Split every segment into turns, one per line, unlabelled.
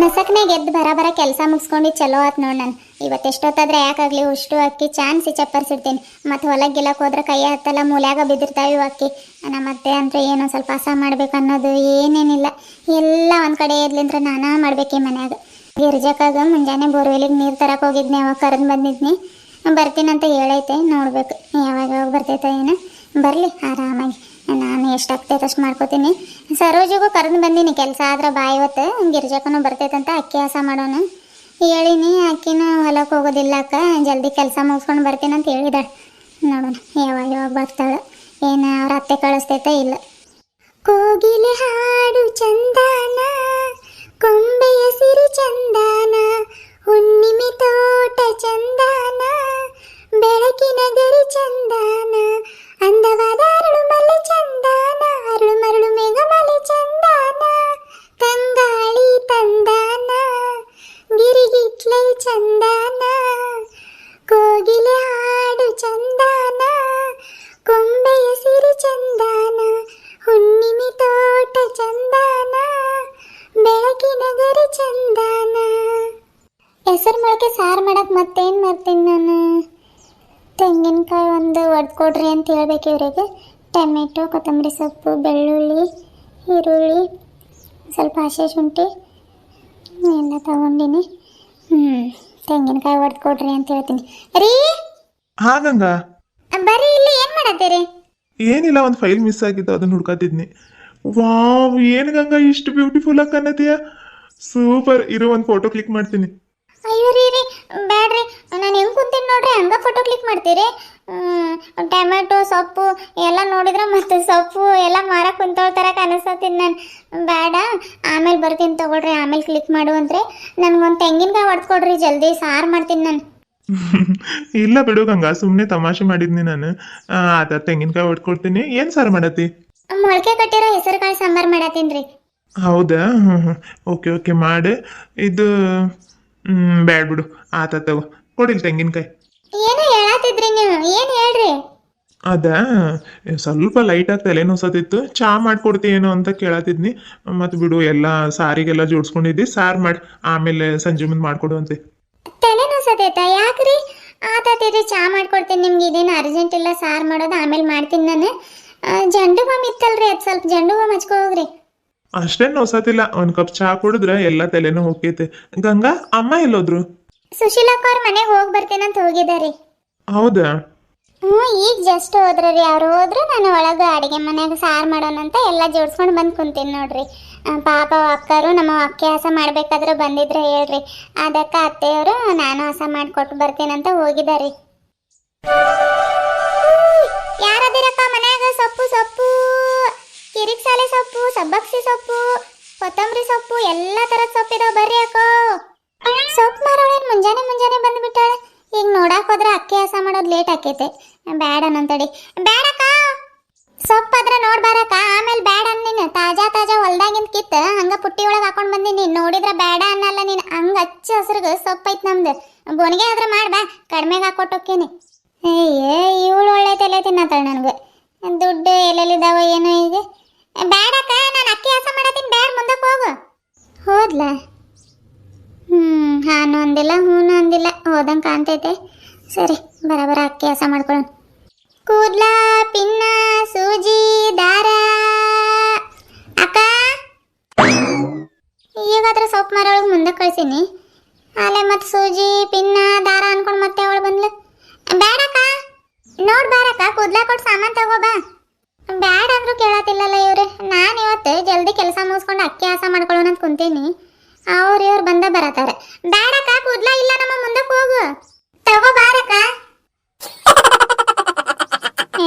ನಸಕ್ನಾಗ ಗೆದ್ದು ಬರ ಕೆಲಸ ಮುಗಿಸ್ಕೊಂಡು ಚಲೋ ಆತ್ ನೋಡ್ ನಾನು. ಇವತ್ತು ಎಷ್ಟೊತ್ತಾದ್ರೆ ಯಾಕಾಗ್ಲಿ ಉಷ್ಟು ಅಕ್ಕಿ ಚಾನ್ಸಿ ಚಪ್ಪರ್ಸಿಡ್ತೀನಿ ಮತ್ತು ಹೊಲಕ್ಕೆ ಗಿಲಕ್ಕೆ ಹೋದ್ರೆ ಕೈ ಹತ್ತಲ್ಲ, ಮೂಲ್ಯಾಗ ಬಿದ್ದಿರ್ತಾವೆ ಇವು ಅಕ್ಕಿ. ನಮ್ಮ ಅತ್ತೆ ಅಂದ್ರೆ ಏನೋ ಸ್ವಲ್ಪ ಹಸ ಮಾಡ್ಬೇಕು ಅನ್ನೋದು ಏನೇನಿಲ್ಲ. ಎಲ್ಲ ಒಂದು ಕಡೆ ಇರ್ಲಿಂದ್ರೆ ನಾನಾ ಮಾಡ್ಬೇಕು ಈ ಮನ್ಯಾಗ. ಗಿರ್ಜಕ್ಕಾಗ ಮುಂಜಾನೆ ಬೋರ್ವೆಲಿಗೆ ನೀರು ತರಕ್ಕೆ ಹೋಗಿದ್ನಿ, ಅವಾಗ ಕರೆದು ಬಂದಿದ್ನಿ. ಬರ್ತೀನಂತ ಹೇಳೈತೆ, ನೋಡ್ಬೇಕು. ಯಾವಾಗ ಯಾವಾಗ ಬರ್ತೈತೆ ಏನು. ಬರಲಿ, ಆರಾಮಾಗಿ. ನಾನು ಎಷ್ಟಾಗ್ತೈತೆ ಅಷ್ಟು ಮಾಡ್ಕೋತೀನಿ. ಸರೋಜಿಗೂ ಕರೆದು ಬಂದೀನಿ ಕೆಲಸ, ಆದ್ರೆ ಬಾ ಇವತ್ತು. ಬರ್ತೈತಂತ, ಅಕ್ಕಿ ಹಸ ಮಾಡೋಣ ಹೇಳಿನಿ, ಅಕ್ಕಿನೂ ಹೊಲಕ್ಕೆ ಹೋಗೋದಿಲ್ಲ ಅಕ್ಕ, ಜಲ್ದಿ ಕೆಲಸ ಮುಗಿಸ್ಕೊಂಡು ಬರ್ತೀನಿ ಅಂತ ಹೇಳಿದ ನೋಡೋಣ, ಯಾವಾಗ ಯಾವಾಗ ಬರ್ತಾಳೆ, ಏನು ಅವ್ರ ಅತ್ತೆ ಕಳಿಸ್ತೈತೆ ಇಲ್ಲ. ಕೋಗಿಲೆ ಹಾಡು ಚಂದಾನ, ಕೊಂಬೆಯ ಸಿರಿ ಚಂದಾನ, ಹುಣ್ಣಿಮೆ ತೋಟ ಚಂದಾನ, ಬೆಳಕಿನ ಗರಿ ಚಂದಾನ ಒಡ್ಕೊಡ್ರಿ ಅಂತ ಹೇಳ್ಬೇಕು ಇವರಿಗೆ. ಟೊಮೆಟೊ ಕೊತ್ತಂಬರಿ ಸೊಪ್ಪು ಬೆಳ್ಳುಳ್ಳಿ ಈರುಳ್ಳಿ ಸ್ವಲ್ಪ ಹಸಿ ಶುಂಠಿ ಎಲ್ಲ ತಗೊಂಡಿನಿ. ಹ್ಞೂ ತೆಂಗಿನಕಾಯಿ ಒಡ್ಕೊಡ್ರಿ ಅಂತ ಹೇಳ್ತೀನಿ. ರೀ!
ಹಾ ಗಂಗಾ.
ಬರ್ರಿ ಇಲ್ಲಿ ಏನು ಮಾಡತ್ತೀರಿ?
ಏನಿಲ್ಲ ಒಂದು ಫೈಲ್ ಮಿಸ್ ಆಗಿತ್ತು ಅದನ್ನ ಹುಡ್ಕಾತಿದ್ನಿ ವಾವ್ ಏನು ಗಂಗಾ ಇಷ್ಟು ಬ್ಯೂಟಿಫುಲ್ ಆಗಿ ಕಾಣತೀಯ ಸೂಪರ್ ಇರೋ ಒಂದು ಫೋಟೋ ಕ್ಲಿಕ್ ಮಾಡ್ತೀನಿ.
ಅಯ್ಯೋ ರೀ ರೀ ಬ್ಯಾಡ್ರಿ. ನಾನು ಹೆಂಗೆ ಕುಂತೀನಿ ನೋಡ್ರಿ ಹಂಗ ಫೋಟೋ ಕ್ಲಿಕ್ ಮಾಡ್ತೀರಿ? ಟೊಮೆಟೊ ಸೊಪ್ಪು ಎಲ್ಲ ನೋಡಿದ್ರೆ ಮತ್ತೆ ಸೊಪ್ಪು ಎಲ್ಲ ಮಾರಕ್ಕೆ ಕುಂತೋಳ್ತಾರ ಕನಸತ್ತೀನಿ ನಾನು. ಬೇಡ ಆಮೇಲೆ ಬರ್ತೀನಿ ತಗೊಳ್ರಿ ಆಮೇಲೆ ಕ್ಲಿಕ್ ಮಾಡು ಅಂದ್ರೆ ನನಗೊಂದು ತೆಂಗಿನಕಾಯಿ ಹೊಡ್ಕೊಡ್ರಿ ಜಲ್ದಿ ಸಾರು ಮಾಡ್ತೀನಿ ನಾನು.
ಇಲ್ಲ ಬಿಡು ಗಂಗಾ ಸುಮ್ಮನೆ ತಮಾಷೆ ಮಾಡಿದ್ನಿ ನಾನು. ಆತ ತೆಂಗಿನಕಾಯಿ ಹೊಡ್ಕೊಡ್ತೀನಿ ಏನು ಸಾರು ಮಾಡತ್ತಿ?
ಮೊಳಕೆ ಕಟ್ಟಿರೋ ಹೆಸರು ಕಾಳು ಸಾಂಬಾರು ಮಾಡತ್ತೀನಿ ರೀ.
ಹೌದಾ? ಹ್ಞೂ ಹ್ಞೂ ಓಕೆ ಓಕೆ ಮಾಡಿ. ಇದು ಹ್ಮ್, ಬ್ಯಾಡ್ ಬಿಡು ಆತ ತಗೋ. ಕೊಡಿಲ್ ತೆಂಗಿನಕಾಯಿ.
ಏನೋ ಹೇಳತ್ತಿದ್ರಿ ನೀವು? ಏನು ಹೇಳ್ರಿ?
ಅದ ಸ್ವಲ್ಪ ಲೈಟಾಗಿ ತಲೆ ನೋಸತಿತ್ತು ಚಾ ಮಾಡ್ಕೊಡ್ತೀಯೇನೋ ಅಂತ ಕೇಳತ್ತಿದ್ನಿ ಮತ್ತು ಬಿಡು ಎಲ್ಲ ಸಾರಿಗೆಲ್ಲ ಜೋಡಿಸ್ಕೊಂಡಿದ್ದಿ. ಸಾರು ಮಾಡಿ ಆಮೇಲೆ ಸಂಜೆ ಮುಂದೆ ಮಾಡ್ಕೊಡು ಅಂತೆ.
ತಲೆ ನೋಸತೈತ ಯಾಕ್ರಿ? ಆತೈತಿ ಚಾ ಮಾಡ್ಕೊಡ್ತೀನಿ ನಿಮ್ಗೆ. ಇದೇನು ಅರ್ಜೆಂಟ್ ಇಲ್ಲ ಸಾರು ಮಾಡೋದು ಆಮೇಲೆ ಮಾಡ್ತೀನಿ ನಾನು. ಆ, ಜಂಡು ಬಾಮ್ ಇತ್ತಲ್ರಿ ಅದು ಸ್ವಲ್ಪ ಜಂಡು ಬಾಮ್ ಹಚ್ಕೊ ಹೋಗ್ರಿ.
ಅಷ್ಟೇನು ನೋಸತಿಲ್ಲ ಒಂದು ಕಪ್ ಚಾ ಕುಡಿದ್ರೆ ಎಲ್ಲ ತಲೆನೂ ಹೋಗ್ತೈತೆ. ಗಂಗಾ ಅಮ್ಮ ಎಲ್ಲೋದ್ರು?
ಸುಶೀಲಕ್ಕ ಅವ್ರ ಮನೆಗೆ ಹೋಗಿ ಬರ್ತೇನಂತ ಹೋಗಿದ್ದಾರೆ
ಹೌದಾ?
ಹ್ಞೂ ಈಗ ಜಸ್ಟ್ ಹೋದ್ರಿ ರೀ. ಅವ್ರು ಹೋದ್ರೆ ನಾನು ಒಳಗೆ ಅಡುಗೆ ಮನ್ಯಾಗ ಸಾರು ಮಾಡೋಣಂತ ಎಲ್ಲ ಜೋಡ್ಸ್ಕೊಂಡು ಬಂದು ಕುಂತೀನಿ ನೋಡ್ರಿ. ಪಾಪ ಅಕ್ಕರು ನಮ್ಮ ಅಕ್ಕಿ ಹಸ ಮಾಡ್ಬೇಕಾದ್ರೆ ಬಂದಿದ್ರೆ ಹೇಳ್ರಿ. ಅದಕ್ಕೆ ಅತ್ತೆಯವರು ನಾನು ಹಸ ಮಾಡಿಕೊಟ್ಟು ಬರ್ತೀನಂತ ಹೋಗಿದ್ದಾರೆ ಯಾರದಿರಕ್ಕ ಮನೆಯಾಗ? ಸೊಪ್ಪು ಸೊಪ್ಪು. ಕಿರಿಕ್ ಸಾಲೆ ಸೊಪ್ಪು ಸಬ್ಬಕ್ಸಿ ಸೊಪ್ಪು ಕೊತ್ತಂಬರಿ ಸೊಪ್ಪು ಎಲ್ಲ ಥರದ ಸೊಪ್ಪಿದಾವೆ ಬರ್ರಿ ಅಕ್ಕೋ ಸೊಪ್ಪು ಮಾರೋಳೇನು ಮುಂಜಾನೆ ಮುಂಜಾನೆ ಬಂದ್ಬಿಟ್ಟಾಳೆ ಈಗ ನೋಡಕ್ ಹೋದ್ರೆ ಮಾಡೋದು ಲೇಟ್ ಆಕೈತೆ. ಬ್ಯಾಡ ನಂತಡಿ ಬ್ಯಾಡಕ್ಕ? ಸೊಪ್ಪಾದ್ರ ನೋಡ್ಬಾರಕ್ಕ ಆಮೇಲೆ ಬ್ಯಾಡ ನೀನು. ತಾಜಾ ತಾಜಾ ಹೊಲ್ದಾಗಿಂದ ಕಿತ್ತ ಹಂಗ ಪುಟ್ಟಿ ಒಳಗೆ ಹಾಕೊಂಡ್ ಬಂದಿನಿ. ನೋಡಿದ್ರ ಬ್ಯಾಡ ಅನ್ನಲ್ಲ ನೀನ್. ಹಂಗ ಹಚ್ಚ ಹಸ್ರಿಗೆ ಸೊಪ್ಪೈತ್ ನಮ್ದು. ಬೋನಿಗೆ ಆದ್ರೆ ಮಾಡ್ಬಾ ಕಡಿಮೆಗೆ ಹಾಕೊಟ್ಟೋಕ್ಕೇನೆ ಏ ಇವಳು ಒಳ್ಳೆ ತಲೆ ತಿನ್ನತ್ತಾಳ ನನಗೆ. ದುಡ್ಡು ಎಲ್ಲೆಲ್ಲಿದಾವ ಏನೋ ಈಗ ಬ್ಯಾಡಕ್ಕ, ನಾನು ಅಕ್ಕಿ ಹಸ ಮಾಡತ್ತೀನಿ. ಬ್ಯಾಡ ಮುಂದಕ್ಕೆ ಹೋಗು. ಹೋದ್ಲಾ? ಹ್ಮ್, ಹಾನು ಅಂದಿಲ್ಲ, ಹೂನು ಅಂದಿಲ್ಲ. ಹೋದಂಗೆ ಕಾಣ್ತೈತೆ. ಸರಿ, ಬರಬರ ಹಸ ಮಾಡ್ಕೊಳ್ಳೋಣ. ಕೂದ್ಲ, ಪಿನ್ನ, ಸೂಜಿ, ದಾರ. ಅಕ್ಕ? ಈಗಾದ್ರೆ ಸೊಪ್ಪು ಮಾರೊಳಗೆ ಮುಂದೆ ಕಳ್ಸೀನಿ. ಅಲ್ಲೇ ಮತ್ತೆ ಸೂಜಿ, ಪಿನ್ನ, ದಾರ ಅನ್ಕೊಂಡು ಮತ್ತೆ ಅವಳು ಬಂದ್ಲು. ಬೇಡಕ್ಕ ನೋಡ್ ಬಾರಕ್ಕ ಕೂದ್ಲ ಕೊಟ್ಟು ಸಾಮಾನು ತಗೋ ಬಾ. ಬ್ಯಾಡ ಅಂದ್ರೂ ಕೇಳತ್ತಿಲ್ಲಲ್ಲ ಇವ್ರೆ. ನಾನು ಇವತ್ತು ಜಲ್ದಿ ಕೆಲಸ ಮುಗಿಸ್ಕೊಂಡು ಅಕ್ಕಿ ಆಸ ಮಾಡ್ಕೊಳ್ಳೋಣ ಅಂತ ಕುಂತೀನಿ. ಅವ್ರು ಇವ್ರು ಬಂದ ಬರತಾರೆ ಬ್ಯಾಡಕ್ಕ, ಕೂದ್ಲ ಇಲ್ಲ ನಮ್ಮ ಮುಂದಕ್ಕೆ ಹೋಗು ತಗೋ ಬಾರಕ್ಕ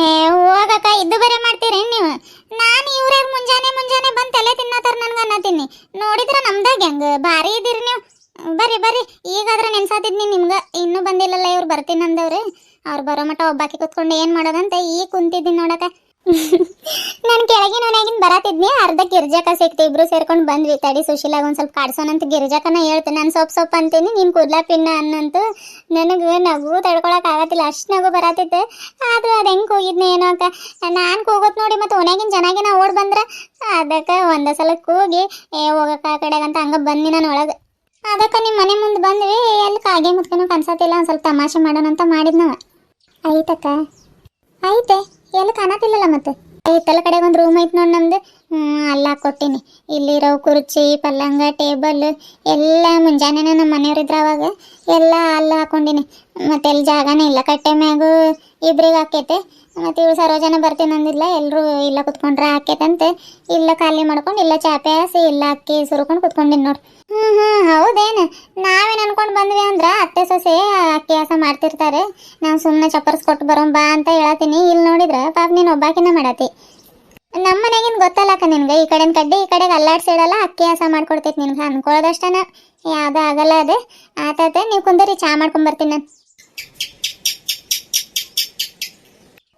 ಏ ಹೋಗಕ್ಕ ಇದ್ದು ಬರೆ ಮಾಡ್ತೀರಿ ನೀವು ನಾನು ಇವ್ರ್ಯಾಗ ಮುಂಜಾನೆ ಮುಂಜಾನೆ ಬಂದು ತಲೆ ತಿನ್ನತ್ತಾರ ನನ್ಗೆ ಅನ್ನತೀನಿ ನೋಡಿದ್ರ ನಮ್ದಾಗ ಹೆಂಗ? ಭಾರಿ ಇದೀರಿ ನೀವು. ಬರ್ರಿ ಬರ್ರಿ. ಈಗಾದ್ರೆ ನೆನ್ಸಾತಿದ್ನಿ ನಿಮ್ಗೆ. ಇನ್ನೂ ಬಂದಿಲ್ಲಲ್ಲ ಇವ್ರು ಬರ್ತೀನಿ ಅಂದವ್ರಿ. ಅವ್ರು ಬರೋ ಮಟ ಒಬ್ಬಾಕಿ ಕುತ್ಕೊಂಡು ಏನು ಮಾಡೋದಂತ ಈಗ ಕುಂತಿದ್ದೀನಿ ನೋಡಕ್ಕ. ನಾನು ಕೆಳಗೆ ಮನೆಯಾಗಿನ ಬರತಿದ್ನಿ ಅರ್ಧ ಗಿರ್ಜಕ ಸಿಕ್ತು, ಇಬ್ರು ಸೇರ್ಕೊಂಡು ಬಂದ್ವಿ. ತಡಿ ಸುಶೀಲಾಗ ಒಂದು ಸ್ವಲ್ಪ ಕಾಡ್ಸೋಣಂತ ಗಿರ್ಜಕನ ಹೇಳ್ತೀನಿ ನಾನು ಸೊಪ್ಪು ಸೊಪ್ಪು ಅಂತೀನಿ, ನೀನು ಕೂದ್ಲಾ ಪಿನ್ನ ಅನ್ನಂತು. ನನಗೆ ನಗು ತಡ್ಕೊಳಕ್ ಆಗತ್ತಿಲ್ಲ, ಅಷ್ಟು ನಗು ಬರತೈತೆ ಆದ್ರೂ ಅದು ಹೆಂಗೆ ಕೂಗಿದ್ನಿ ಏನೋ ಅಂತ ನಾನು ಕೂಗೋತ್ ನೋಡಿ ಮತ್ತೆ ಓನ್ಯಾಗಿನ ಚೆನ್ನಾಗಿನ ಓಡ್ ಬಂದ್ರ, ಅದಕ್ಕೆ ಒಂದೇ ಸಲ ಕೂಗಿ, ಏ ಹೋಗಕ್ಕ ಆ ಕಡೆಗೆ ಅಂತ ಹಂಗೆ ಬಂದಿ ನಾನು ಒಳಗೆ. ಅದಕ್ಕೆ ನಿಮ್ಮ ಮನೆ ಮುಂದೆ ಬಂದ್ವಿ, ಎಲ್ಲಿ ಕಾಗೆ ಮುತ್ತೇನೋ ಕನ್ಸತ್ತಿಲ್ಲ, ಒಂದು ಸ್ವಲ್ಪ ತಮಾಷೆ ಮಾಡೋಣ ಅಂತ ಮಾಡಿದ್ನವ ಐತಕ್ಕ ಐತೆ ಎಲ್ಲಿ ಕಾಣತಿಲ್ಲಲ್ಲ ಮತ್ತೆ? ಐತಲ್ಲ ಕಡೆ ಒಂದು ರೂಮ್ ಐತೆ ನೋಡಿ ನಮ್ದು. ಅಲ್ಲ ಕೊಟ್ಟಿನಿ. ಇಲ್ಲಿರೋ ಕುರ್ಚಿ, ಪಲ್ಲಂಗ, ಟೇಬಲ್, ಎಲ್ಲ ಮುಂಜಾನೆ ನಮ್ಮ ಮನೆಯವ್ರಿದ್ರ ಅವಾಗ ಎಲ್ಲ ಅಲ್ಲ ಹಾಕೊಂಡಿನಿ. ಮತ್ತೆ ಎಲ್ಲಿ ಜಾಗನೇ ಇಲ್ಲ. ಕಟ್ಟೆ ಮ್ಯಾಗು ಇಬ್ರಿಗೆ ಹಾಕೈತೆ. ಇವ್ರು ಸರೋಜನ ಬರ್ತೀನಿ ಅಂದಿಲ್ಲ ಎಲ್ಲರೂ ಇಲ್ಲ ಕುತ್ಕೊಂಡ್ರೆ ಹಾಕೈತಂತೆ ಇಲ್ಲ ಖಾಲಿ ಮಾಡ್ಕೊಂಡು, ಇಲ್ಲ ಚಾಪೆ ಹಾಸಿ, ಇಲ್ಲ ಅಕ್ಕಿ ಸುರ್ಕೊಂಡು ಕುತ್ಕೊಂಡಿನಿ ನೋಡಿ. ಹ್ಞೂ ಹ್ಞೂ ಹೌದೇನು? ನಾವೇನು ಅನ್ಕೊಂಡು ಬಂದ್ವಿ ಅಂದ್ರೆ, ಅತ್ತೆ ಸೊಸೆ ಅಕ್ಕಿ ಹಾಸ ಮಾಡ್ತಿರ್ತಾರೆ. ನಾವು ಸುಮ್ಮನೆ ಚಪ್ಪರ್ಸ್ ಕೊಟ್ಟು ಬರೋಣ ಬಾ ಅಂತ ಹೇಳತ್ತೀನಿ. ಇಲ್ಲಿ ನೋಡಿದ್ರೆ, ಪಾಪ ನೀನು ಒಬ್ಬಾಕಿನ ಮಾಡತ್ತಿ ನಮ್ಮ ಮನೆಗಿನ ಗೊತ್ತಲ್ಲಕ್ಕ ನಿನ್ಗೆ, ಈ ಕಡೆ ಕಡ್ಡಿ, ಈ ಕಡೆಗೆ ಅಲ್ಲಾಡ್ಸಿಡಲ್ಲ ಅಕ್ಕಿ ಹಾಸ ಮಾಡ್ಕೊಡ್ತೈತಿ ನಿನ್ಗೆ ಅನ್ಕೊಳ್ಳೋದಷ್ಟನ ಯಾವ್ದು ಆಗಲ್ಲ ಅದೇ. ಆತತೆ ನೀವು ಕುಂದರಿ, ಚಾ ಮಾಡ್ಕೊಂಬರ್ತೀನಿ ನಾನು.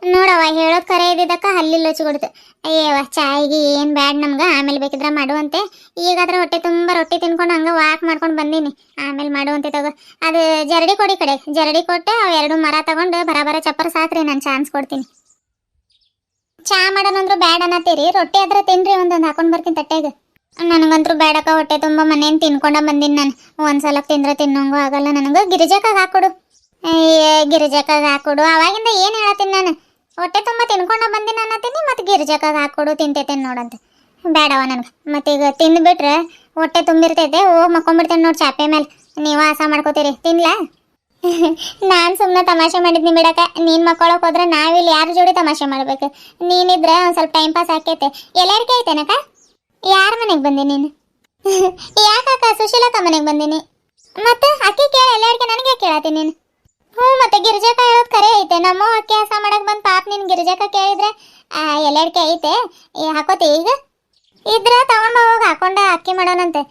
ನೋಡವ್ವ, ಹೇಳೋದು ಕರೆ ಇದ್ದಿದ್ದಕ್ಕ ಹಲ್ಲಿಲ್ಲ ಕೊಡ್ತು ಅಯ್ಯವ್ವ ಚಾಯಿಗೆ ಏನು ಬ್ಯಾಡ್ ನಮ್ಗೆ? ಆಮೇಲೆ ಬೇಕಿದ್ರೆ ಮಾಡುವಂತೆ. ಈಗಾದ್ರೆ ಹೊಟ್ಟೆ ತುಂಬ ರೊಟ್ಟಿ ತಿನ್ಕೊಂಡು ಹಂಗೆ ವಾಕ್ ಮಾಡ್ಕೊಂಡು ಬಂದೀನಿ. ಆಮೇಲೆ ಮಾಡುವಂತೆ ತಗೋ. ಅದು ಜರಡಿ ಕೊಡಿ ಕಡೆ. ಜರಡಿ ಕೊಟ್ಟೆ ಅವು ಎರಡು ಮರ ತಗೊಂಡು ಬರಬರ ಚಪ್ಪರ್ ಸಾಕ್ರಿ, ನಾನು ಚಾನ್ಸ್ ಕೊಡ್ತೀನಿ. ಚಾ ಮಾಡೋಣಂದ್ರು ಬ್ಯಾಡ್ ಅನ್ನತ್ತೀರಿ? ರೊಟ್ಟಿ ಆದ್ರೆ ತಿನ್ರಿ, ಒಂದೊಂದು ಹಾಕೊಂಡು ಬರ್ತೀನಿ ತಟ್ಟೆಗೆ. ನನಗಂತೂ ಬೇಡಕ್ಕ ಹೊಟ್ಟೆ ತುಂಬ ಮನೇನ್ ತಿನ್ಕೊಂಡ ಬಂದೀನಿ ನಾನು. ಒಂದ್ಸಲ ತಿಂದ್ರೆ ತಿನ್ನೋಂಗೂ ಆಗಲ್ಲ ನನಗೆ. ಗಿರಿಜಕಾಗ ಹಾಕೊಡು. ಗಿರಿಜಕಾಗ ಹಾಕೊಡು. ಅವಾಗಿಂದ ಏನು ಹೇಳತ್ತೀನಿ ನಾನು? ಹೊಟ್ಟೆ ತುಂಬ ತಿನ್ಕೊಂಡ ಬಂದಿನ ಅನ್ನತ್ತೀನಿ, ಮತ್ತು ಗಿರಿಜಕಾಗ ಹಾಕೊಡು ತಿಂತೈತೇನೆ ನೋಡಂತ. ಬೇಡವ ನನಗೆ. ಮತ್ತೆ ತಿಂದುಬಿಟ್ರೆ ಹೊಟ್ಟೆ ತುಂಬಿರ್ತೈತೆ ಓ ಮಕ್ಕೊಂಬಿಡ್ತೇನೆ ನೋಡಿ ಚಾಪೆ ಮೇಲೆ ನೀವು ಆಸ ಮಾಡ್ಕೋತೀರಿ. ತಿನ್ಲ? ನಾನು ಸುಮ್ಮನೆ ತಮಾಷೆ ಮಾಡಿದ್ನಿ ಬಿಡಕ ನೀನು ಮಕ್ಕೊಳಕ್ಕೆ ಹೋದ್ರೆ ನಾವಿಲ್ಲಿ ಯಾರ ಜೋಡಿ ತಮಾಷೆ ಮಾಡ್ಬೇಕು? ನೀನಿದ್ರೆ ಒಂದು ಸ್ವಲ್ಪ ಟೈಮ್ ಪಾಸ್ ಆಕೈತೆ. ಎಲ್ಲಾರ್ಗೆ ಐತೇನಕ್ಕ ಯಾರ ಮನೆಗೆ ಬಂದೆ ನೀನು? ಯಾಕಕ್ಕ ಸುಶೀಲಕ್ಕ ಮನೆಗೆ ಬಂದೀನಿ? ಮತ್ತೆ ಅಕ್ಕಿ ಕೇಳ, ಎಲ್ಲಾರ್ಗೆ ನನಗೆ ಕೇಳತ್ತೀನಿ ನೀನು? ಹ್ಞೂ, ಮತ್ತೆ ಗಿರಿಜಕ ಹೇಳೋದು ಕರೆ ಐತೆ. ನಮ್ಮ ಹಸ ಮಾಡಕ್ ಬಂದು ಪಾಪ ನಿನ್ ಗಿರಿಜಕ ಕೇಳಿದ್ರೆ ಎಲ್ಲೆಡ್ಕೆ ಐತೆ. ಹಾಕೋತಿ ಈಗ? ಇದ್ರೆ ತಗೊಂಡ ಹೋಗಿ, ಹಾಕೊಂಡ ಅಕ್ಕಿ ಮಾಡೋಣಂತೆ.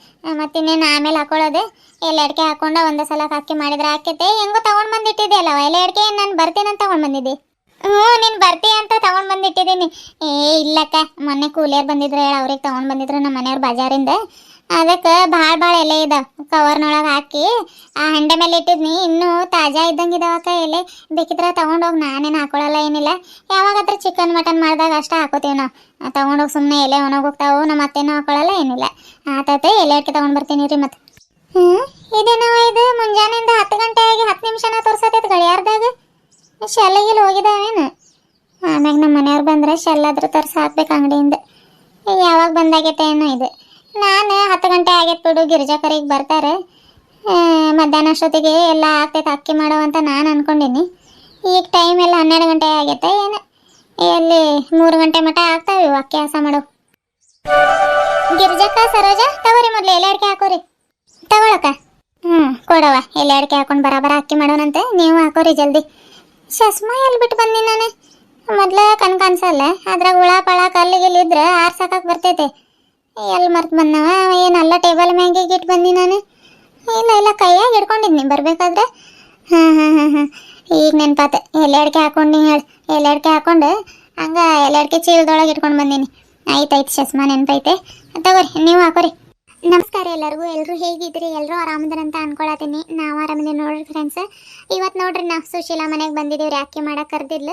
ಮತ್ತಿನ್ನೇನು ಆಮೇಲೆ ಹಾಕೊಳ್ಳೋದೆ. ಎಲ್ಲಾಡ್ಕೆ ಹಾಕೊಂಡ ಒಂದೇ ಸಲ ಅಕ್ಕಿ ಮಾಡಿದ್ರೆ ಹಾಕೈತೆ. ಹೆಂಗೋ ತಗೊಂಡ್ ಬಂದಿಟ್ಟಿದ್ಯಲ್ಲವ ಅಡಿಕೆ ನಾನು ಬರ್ತೀನಂತ ತಗೊಂಡ್ ಬಂದಿದ್ದೆ? ಹ್ಞೂ, ನೀನು ಬರ್ತೀಯ ಅಂತ ತಗೊಂಡ್ ಬಂದಿಟ್ಟಿದ್ದೀನಿ ಏ, ಇಲ್ಲಕ್ಕ, ಮೊನ್ನೆ ಕೂಲಿಯರ್ ಬಂದಿದ್ರು ಹೇಳ, ಅವ್ರಿಗೆ ತಗೊಂಡ್ ಬಂದಿದ್ರು ನಮ್ಮ ಮನೆಯವ್ರ ಬಜಾರಿಂದ. ಅದಕ್ಕೆ ಭಾಳ ಭಾಳ ಎಲೆ ಇದೆ. ಕವರ್ನೊಳಗೆ ಹಾಕಿ ಆ ಹಂಡೆ ಮೇಲೆ ಇಟ್ಟಿದ್ನಿ. ಇನ್ನೂ ತಾಜಾ ಇದ್ದಂಗೆ ಇದಾವಕ್ಕ ಎಲೆ. ಬೇಕಿದ್ರೆ ತೊಗೊಂಡೋಗಿ ನಾನೇನು ಹಾಕೊಳ್ಳಲ್ಲ ಏನಿಲ್ಲ. ಯಾವಾಗಾದ್ರೂ ಚಿಕನ್ ಮಟನ್ ಮಾಡಿದಾಗ ಅಷ್ಟೇ ಹಾಕೋತೀವಿ ನಾವು. ತೊಗೊಂಡೋಗಿ ಸುಮ್ಮನೆ ಎಲೆ ಒಣಗೋಗ್ತಾವು ನಮ್ಮ ಅತ್ತೆನೂ ಹಾಕೊಳ್ಳಲ್ಲ ಏನಿಲ್ಲ. ಆತೈತೆ ಎಲೆ ಹಾಕಿ ತೊಗೊಂಡು ಬರ್ತೀನಿ ರೀ ಮತ್ತೆ ಹ್ಞೂ ಇದೇನೋ ಇದು ಮುಂಜಾನೆಯಿಂದ ಹತ್ತು ಗಂಟೆ ಆಗಿ ಹತ್ತು ನಿಮಿಷನ ತೋರ್ಸತೈತೆ ಗಳಿಯಾರ್ದಾಗ. ಶೆಲ್ಲಿಗಿಲ್ಲಿ ಹೋಗಿದ್ದಾವೇನು ಆಮ್ಯಾಗ ನಮ್ಮ ಮನೆಯವ್ರು ಬಂದ್ರೆ ಶೆಲ್ಲಾದ್ರೂ ತರ್ಸಿ ಹಾಕ್ಬೇಕು ಅಂಗಡಿಯಿಂದ. ಯಾವಾಗ ಬಂದಾಗೈತೆ ಏನೋ ಇದು. ನಾನು ಹತ್ತು ಗಂಟೆ ಆಗೈತೆ ಬಿಡು ಗಿರಿಜಾಕರಿಗೆ ಬರ್ತಾರೆ. ಆ, ಮಧ್ಯಾಹ್ನ ಅಷ್ಟೊತ್ತಿಗೆ ಎಲ್ಲ ಆಗ್ತೈತೆ ಅಕ್ಕಿ ಮಾಡೋ ಅಂತ ನಾನು ಅಂದ್ಕೊಂಡಿನಿ ಈಗ ಟೈಮ್ ಎಲ್ಲ ಹನ್ನೆರಡು ಗಂಟೆ ಆಗೈತೆ ಏನು ಎಲ್ಲಿ ಮೂರು ಗಂಟೆ ಮಟ ಆಗ್ತಾವೆ ಅಕ್ಕಿ ಆಸ ಮಾಡು. ಗಿರಿಜಕ್ಕ ಸರೋಜ ತಗೋರಿ ಮೊದಲು ಎಲೆ ಅಡಿಕೆ ಹಾಕೋರಿ. ತಗೊಳಕ ಹ್ಞೂ ಕೊಡವ ಎಲೆ ಅಡಿಕೆ ಹಾಕೊಂಡು ಬರಾಬರ ಅಕ್ಕಿ ಮಾಡೋಣಂತೆ ನೀವು ಹಾಕೋರಿ ಜಲ್ದಿ. ಚಸ್ಮಾ ಎಲ್ಲಿ ಬಿಟ್ಟು ಬಂದಿ ನಾನು? ಮೊದ್ಲ ಕಣ್ ಕಾಣಿಸಲ್ಲ ಅದ್ರಾಗ ಹುಳ ಪಳ ಇದ್ರೆ ಆರ್ಸಕ್ಕೆ ಬರ್ತೈತೆ. ಎಲ್ಲಿ ಮರ್ತು ಬಂದವ? ಏನಲ್ಲ ಟೇಬಲ್ ಮ್ಯಾಗೆ ಇಟ್ಟು ಬಂದಿ ನಾನು? ಇಲ್ಲ ಇಲ್ಲ, ಕೈಯಾಗ ಹಿಡ್ಕೊಂಡಿದ್ನಿ ಬರ್ಬೇಕಾದ್ರೆ. ಹಾಂ ಹಾಂ ಹಾಂ ಹಾಂ. ಈಗ ನೆನ್ಪಾತ ಎಲೆ ಅಡಿಕೆ ಹಾಕೊಂಡು ಹೇಳಿ. ಎಲೆ ಹಾಕೊಂಡು ಹಂಗ ಎಲೆ ಚೀಲದೊಳಗೆ ಇಟ್ಕೊಂಡು ಬಂದೀನಿ. ಆಯ್ತಾಯ್ತು ಚಸ್ಮಾ ನೆನ್ಪೈತೆ. ತಗೋರಿ, ನೀವು ಹಾಕೋರಿ. ನಮಸ್ಕಾರ ಎಲ್ಲರಿಗೂ. ಎಲ್ಲರೂ ಹೇಗಿದ್ರಿ ಎಲ್ಲರೂ ಆರಾಮದ್ರ ಅಂತ ಅನ್ಕೊಳತೀನಿ ನಾವು ಆರಾಮದೇ ನೋಡ್ರಿ ಫ್ರೆಂಡ್ಸ್ ಇವತ್ತು ನೋಡ್ರಿ ನಾವು ಸುಶೀಲಾ ಮನೆಗೆ ಬಂದಿದ್ದೀವಿ ಯಾಕೆ ಮಾಡೋಕೆ ಕರೆದಿಲ್ಲ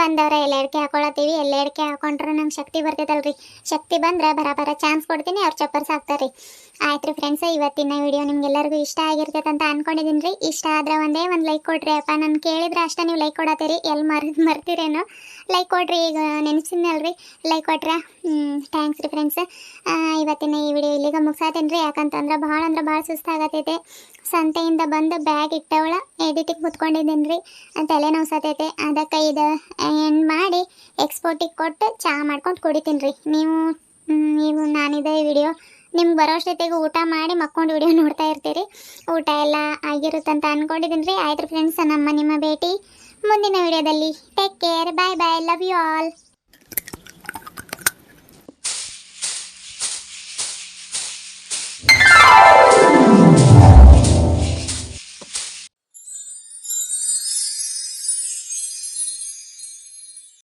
ಬಂದವ್ರ ಎಲ್ಲ ಎಡಕೆ ಹಾಕೊಳತ್ತೀವಿ. ಎಲ್ಲ ಎಡಕೆ ಹಾಕೊಂಡ್ರೆ ನಂಗೆ ಶಕ್ತಿ ಬರ್ತೈತಲ್ರಿ. ಶಕ್ತಿ ಬಂದ್ರೆ ಬರಾಬರ ಚಾನ್ಸ್ ಕೊಡ್ತೀನಿ. ಅವ್ರು ಚಪ್ಪರ್ಸ್ ಹಾಕ್ತಾರೆ ಆಯ್ತು ರೀ ಫ್ರೆಂಡ್ಸ್ ಇವತ್ತಿನ ವಿಡಿಯೋ ನಿಮ್ಗೆಲ್ಲರಿಗೂ ಇಷ್ಟ ಆಗಿರ್ತೈತೆ ಅಂತ ಅನ್ಕೊಂಡಿದ್ದೀನಿ ರೀ ಇಷ್ಟ ಆದ್ರೆ ಒಂದೇ ಒಂದು ಲೈಕ್ ಕೊಡ್ರಿ. ಅಪ್ಪ, ನಾನು ಕೇಳಿದ್ರೆ ಅಷ್ಟೇ ನೀವು ಲೈಕ್ ಕೊಡತ್ತೀರಿ. ಎಲ್ಲಿ ಮರ್, ಮರ್ತೀರೇನೋ? ಲೈಕ್ ಕೊಡ್ರಿ. ಈಗ ನೆನೆಸಿದ್ನಲ್ರಿ. ಲೈಕ್ ಕೊಟ್ರೆ? ಥ್ಯಾಂಕ್ಸ್ ರೀ ಫ್ರೆಂಡ್ಸ್ ಇವತ್ತಿನ ಈ ವಿಡಿಯೋ ಇಲ್ಲಿಗೆ ಮುಗಿಸಾತೇನೆ ರೀ ಯಾಕಂತಂದ್ರೆ ಭಾಳ ಅಂದ್ರೆ ಭಾಳ ಸುಸ್ತಾಗತೈತೆ ಸಂತೆಯಿಂದ ಬಂದು ಬ್ಯಾಗ್ ಇಟ್ಟವಳ, ಎಡಿಟಿಗೆ ಕುತ್ಕೊಂಡಿದ್ದೀನಿ ರೀ ತಲೆ ನೋವ್ಸತೈತೆ. ಅದಕ್ಕೆ ಇದು, ಏನು ಮಾಡಿ ಎಕ್ಸ್ಪೋರ್ಟಿಗೆ ಕೊಟ್ಟು ಚಹಾ ಮಾಡ್ಕೊಂಡು ಕುಡಿತೀನಿ ರೀ ನೀವು ನೀವು, ನಾನಿದೆ ವಿಡಿಯೋ ನಿಮ್ಗೆ ಬರೋ ಅಷ್ಟೊತ್ತಿಗೆ ಊಟ ಮಾಡಿ ಮಕ್ಕೊಂಡು ವಿಡಿಯೋ ನೋಡ್ತಾ ಇರ್ತೀರಿ. ಊಟ ಎಲ್ಲ ಆಗಿರುತ್ತಂತ ಅನ್ಕೊಂಡಿದ್ದೀನಿ ರೀ ಆಯ್ತು ಫ್ರೆಂಡ್ಸ್ ನಮ್ಮ ನಿಮ್ಮ ಭೇಟಿ ಮುಂದಿನ ವಿಡಿಯೋದಲ್ಲಿ take care bye bye love you all Yeah!